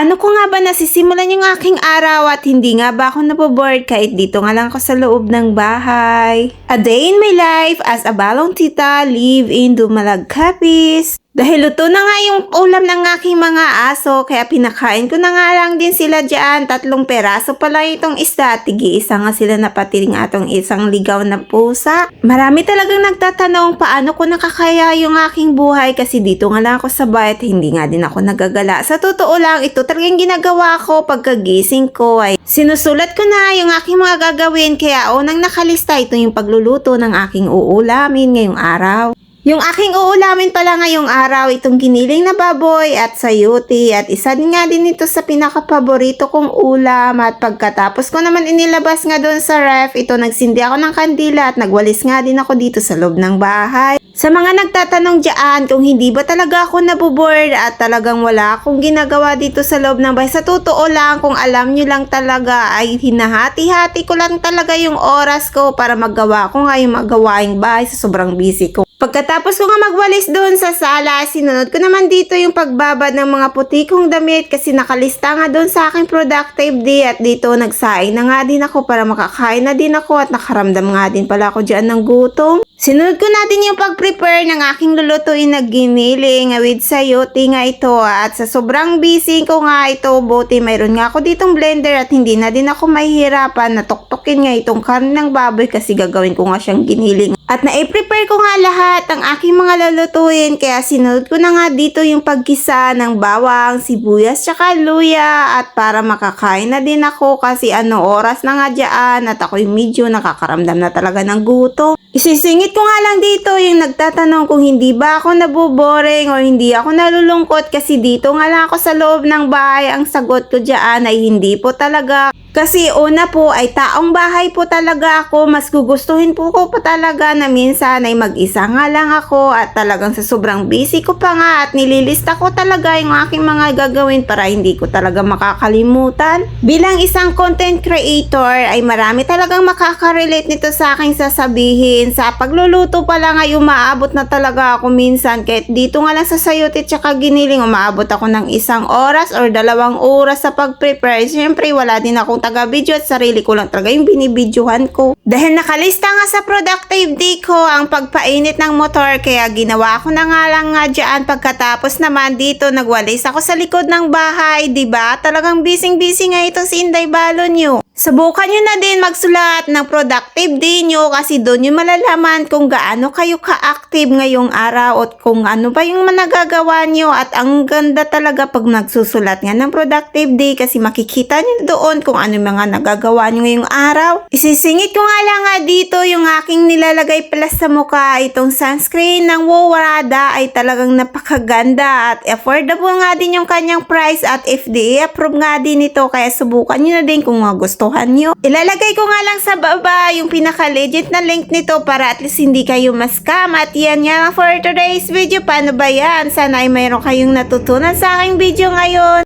Paano ko nga ba nasisimulan yung aking araw at hindi nga ba ako naboboard kahit dito nga lang ako sa loob ng bahay? A day in my life as a balong tita live in Dumalag Capiz. Dahil luto na nga yung ulam ng aking mga aso, kaya pinakain ko na nga lang din sila dyan. Tatlong peraso pala itong isda. Tigi isa nga sila napatiling atong isang ligaw na pusa. Marami talagang nagtatanong paano ko nakakaya yung aking buhay kasi dito nga lang ako sa bayat, hindi nga din ako nagagala. Sa totoo lang, ito talagang ginagawa ko pagkagising ko ay sinusulat ko na yung aking mga gagawin kaya unang nakalista ito yung pagluluto ng aking uulamin ngayong araw. Yung aking uulamin pala ngayong araw, itong giniling na baboy at sayuti at isa din nga din ito sa pinakapaborito kong ulam at pagkatapos ko naman inilabas nga doon sa ref, ito nagsindi ako ng kandila at nagwalis nga din ako dito sa loob ng bahay. Sa mga nagtatanong dyan kung hindi ba talaga ako naboboard at talagang wala akong ginagawa dito sa loob ng bahay, sa totoo lang kung alam nyo lang talaga ay hinahati-hati ko lang talaga yung oras ko para magawa ko nga yung magawaing bahay sa sobrang busy ko. Pagkatapos ko nga magwalis doon sa sala, sinunod ko naman dito yung pagbabad ng mga puti kong damit kasi nakalista nga doon sa aking productive day at dito nagsaing na nga din ako para makakain na din ako at nakaramdam nga din pala ako dyan ng gutom. Sinunod ko na din yung pag-prepare ng aking lulutuin na giniling with sayote nga ito. At sa sobrang busy ko nga ito buti mayroon nga ako ditong blender at hindi na din ako mahihirapan. Na tuktukin nga itong karne ng baboy kasi gagawin ko nga siyang giniling. At na-prepare ko nga lahat ang aking mga lulutuin. Kaya sinunod ko na nga dito yung pagkisa ng bawang, sibuyas, tsaka luya. At para makakain na din ako kasi ano oras na nga dyan. At ako'y medyo nakakaramdam na talaga ng gutom. Isisingit ko nga lang dito yung nagtatanong kung hindi ba ako nabuboring o hindi ako nalulungkot kasi dito nga lang ako sa loob ng bahay. Ang sagot ko dyan ay hindi po talaga. Kasi una po ay taong bahay po talaga ako. Mas gugustuhin po ko pa talaga na minsan ay mag-isa nga lang ako at talagang sa sobrang busy ko pa nga at nililista ko talaga yung aking mga gagawin para hindi ko talaga makakalimutan. Bilang isang content creator ay marami talagang makaka-relate nito sa aking sasabihin. Sa pagluluto pa lang ay umaabot na talaga ako minsan kahit dito nga lang sa sayote tsaka giniling umaabot ako ng isang oras or dalawang oras sa pag-prepare. Siyempre wala din akong taga-video at sarili ko lang talaga yung binibidyohan ko. Dahil nakalista nga sa productive day ko ang pagpainit ng motor kaya ginawa ko na nga lang nga dyan pagkatapos naman dito nagwalis ako sa likod ng bahay, 'di ba? Talagang busy-busy nga itong si Inday Balon nyo. Subukan nyo na din magsulat ng productive day nyo kasi doon nyo malalaman kung gaano kayo ka-active ngayong araw at kung ano ba yung managagawa nyo. At ang ganda talaga pag nagsusulat nga ng productive day kasi makikita nyo doon kung ano mga nagagawa nyo ngayong araw. Isisingit ko nga lang nga dito yung aking nilalagay pala sa mukha. Itong sunscreen ng Wowarada ay talagang napakaganda at affordable nga din yung kanyang price at FDA approve nga din ito. Kaya subukan nyo na din kung magustuhan nyo. Ilalagay ko nga lang sa baba yung pinaka-legit na link nito para at least hindi kayo mascam at yan nga for today's video. Paano ba yan? Sana ay mayroon kayong natutunan sa aking video ngayon.